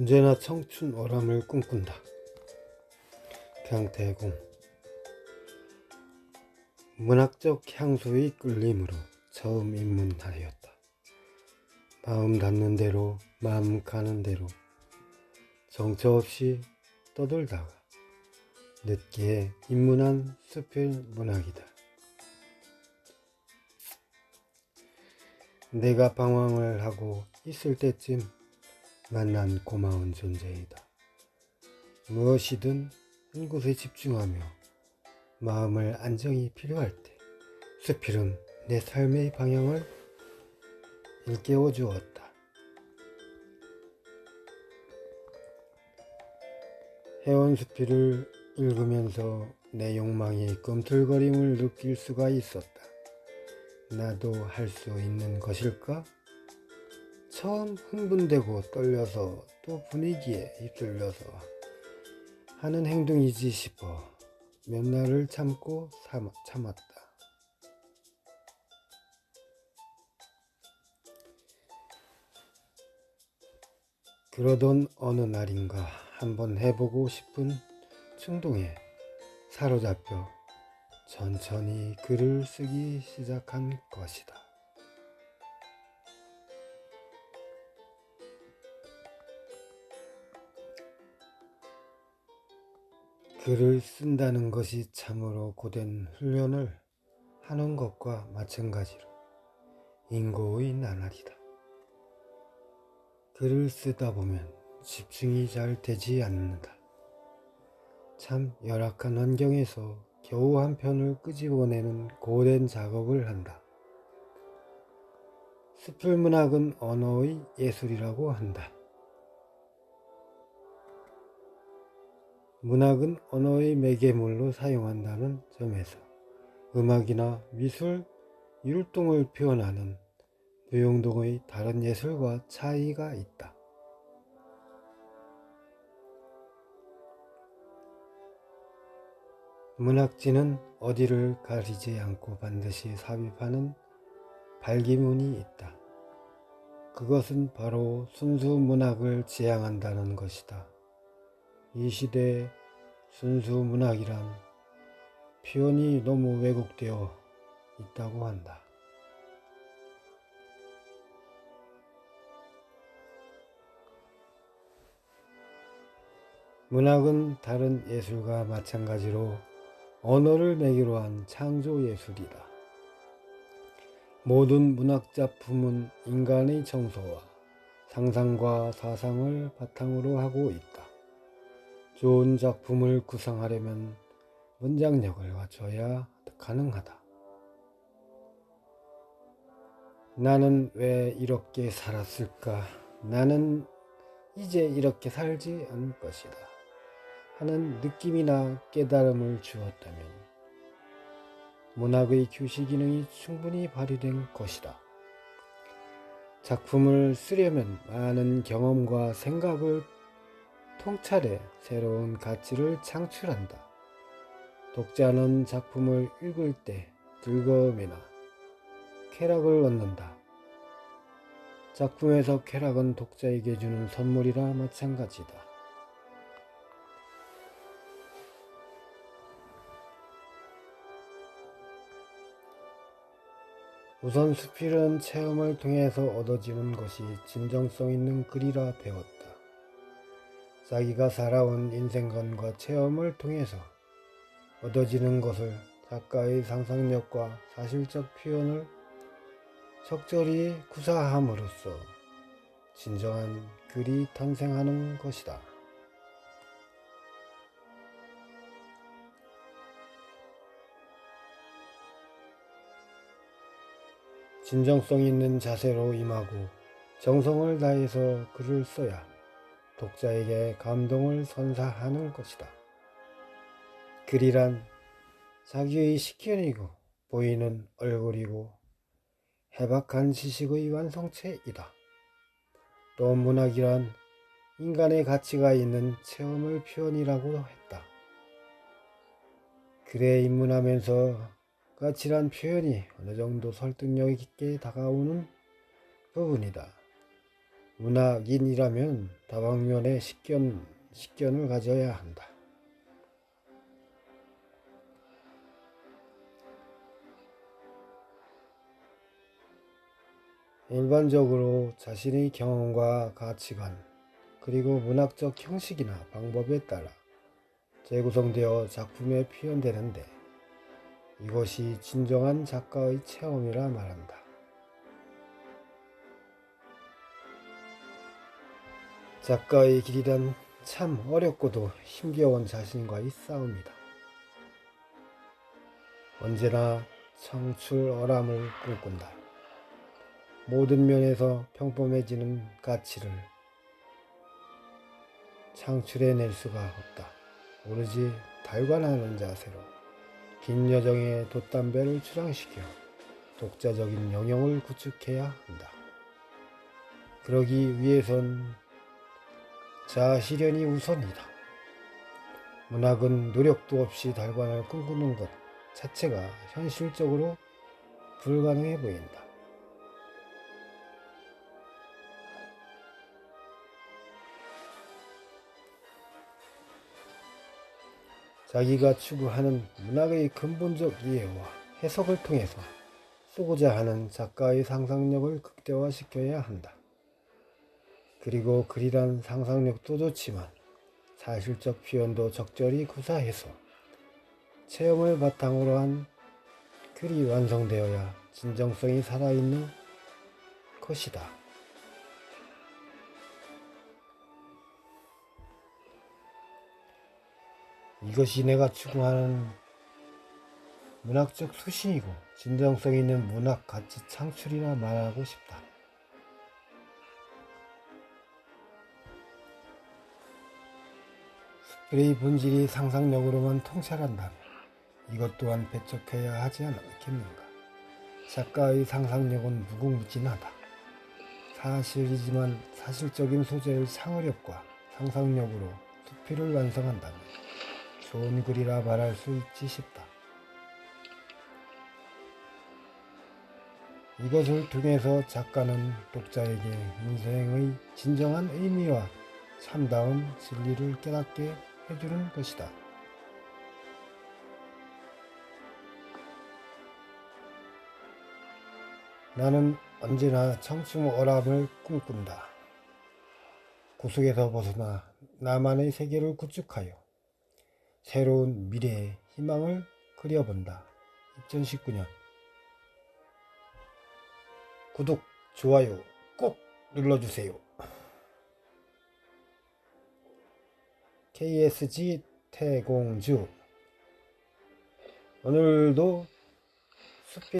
언제나 청춘 오람을 꿈꾼다. 강태공 문학적 향수의 끌림으로 처음 입문하였다. 마음 닿는 대로 마음 가는 대로 정처 없이 떠돌다가 늦게 입문한 수필 문학이다. 내가 방황을 하고 있을 때쯤 만난 고마운 존재이다. 무엇이든 한 곳에 집중하며 마음을 안정이 필요할 때 수필은 내 삶의 방향을 일깨워 주었다. 해온 수필을 읽으면서 내 욕망이 꿈틀거림을 느낄 수가 있었다. 나도 할 수 있는 것일까? 처음 흥분되고 떨려서 또 분위기에 휩쓸려서 하는 행동이지 싶어 몇 날을 참고 참- 참았다. 그러던 어느 날인가 한번 해보고 싶은 충동에 사로잡혀 천천히 글을 쓰기 시작한 것이다. 글을 쓴다는 것이 참으로 고된 훈련을 하는 것과 마찬가지로 인고의 나날이다. 글을 쓰다 보면 집중이 잘 되지 않는다. 참 열악한 환경에서 겨우 한 편을 끄집어내는 고된 작업을 한다. 수필문학은 언어의 예술이라고 한다. 문학은 언어의 매개물로 사용한다는 점에서 음악이나 미술, 율동을 표현하는 무용동의 다른 예술과 차이가 있다. 문학지는 어디를 가리지 않고 반드시 삽입하는 발기문이 있다. 그것은 바로 순수 문학을 지향한다는 것이다. 이 시대의 순수 문학이란 표현이 너무 왜곡되어 있다고 한다. 문학은 다른 예술과 마찬가지로 언어를 매개로 한 창조 예술이다. 모든 문학 작품은 인간의 정서와 상상과 사상을 바탕으로 하고 있다. 좋은 작품을 구상하려면 문장력을 갖춰야 가능하다. 나는 왜 이렇게 살았을까? 나는 이제 이렇게 살지 않을 것이다. 하는 느낌이나 깨달음을 주었다면 문학의 규시 기능이 충분히 발휘된 것이다. 작품을 쓰려면 많은 경험과 생각을 통찰해 새로운 가치를 창출한다. 독자는 작품을 읽을 때 즐거움이나 쾌락을 얻는다. 작품에서 쾌락은 독자에게 주는 선물이라 마찬가지다. 우선 수필은 체험을 통해서 얻어지는 것이 진정성 있는 글이라 배웠다. 자기가 살아온 인생관과 체험을 통해서 얻어지는 것을 작가의 상상력과 사실적 표현을 적절히 구사함으로써 진정한 글이 탄생하는 것이다. 진정성 있는 자세로 임하고 정성을 다해서 글을 써야 독자에게 감동을 선사하는 것이다. 글이란 자기의 식견이고 보이는 얼굴이고 해박한 지식의 완성체이다. 또 문학이란 인간의 가치가 있는 체험을 표현이라고 했다. 글에 입문하면서 가치란 표현이 어느 정도 설득력 있게 다가오는 부분이다. 문학인이라면 다방면의 식견, 식견을 가져야 한다. 일반적으로 자신의 경험과 가치관, 그리고 문학적 형식이나 방법에 따라 재구성되어 작품에 표현되는데 이것이 진정한 작가의 체험이라 말한다. 작가의 길이란 참 어렵고도 힘겨운 자신과의 싸움이다. 언제나 청출어람을 꿈꾼다. 모든 면에서 평범해지는 가치를 창출해낼 수가 없다. 오로지 달관하는 자세로 긴 여정의 돛담배를 출항시켜 독자적인 영역을 구축해야 한다. 그러기 위해선 자아실현이 우선이다. 문학은 노력도 없이 달관을 꿈꾸는 것 자체가 현실적으로 불가능해 보인다. 자기가 추구하는 문학의 근본적 이해와 해석을 통해서 쓰고자 하는 작가의 상상력을 극대화시켜야 한다. 그리고 글이란 상상력도 좋지만 사실적 표현도 적절히 구사해서 체험을 바탕으로 한 글이 완성되어야 진정성이 살아있는 것이다. 이것이 내가 추구하는 문학적 수신이고 진정성 있는 문학 가치 창출이라 말하고 싶다. 글의 본질이 상상력으로만 통찰한다면 이것 또한 배척해야 하지 않겠는가. 작가의 상상력은 무궁무진하다. 사실이지만 사실적인 소재를 창의력과 상상력으로 수필을 완성한다면 좋은 글이라 말할 수 있지 싶다. 이것을 통해서 작가는 독자에게 인생의 진정한 의미와 참다운 진리를 깨닫게 해주는 것이다. 나는 언제나 청춘어람을 꿈꾼다. 구속에서 벗어나 나만의 세계를 구축하여 새로운 미래의 희망을 그려본다. 2019년 구독, 좋아요 꼭 눌러주세요. KSG 태공주. 오늘도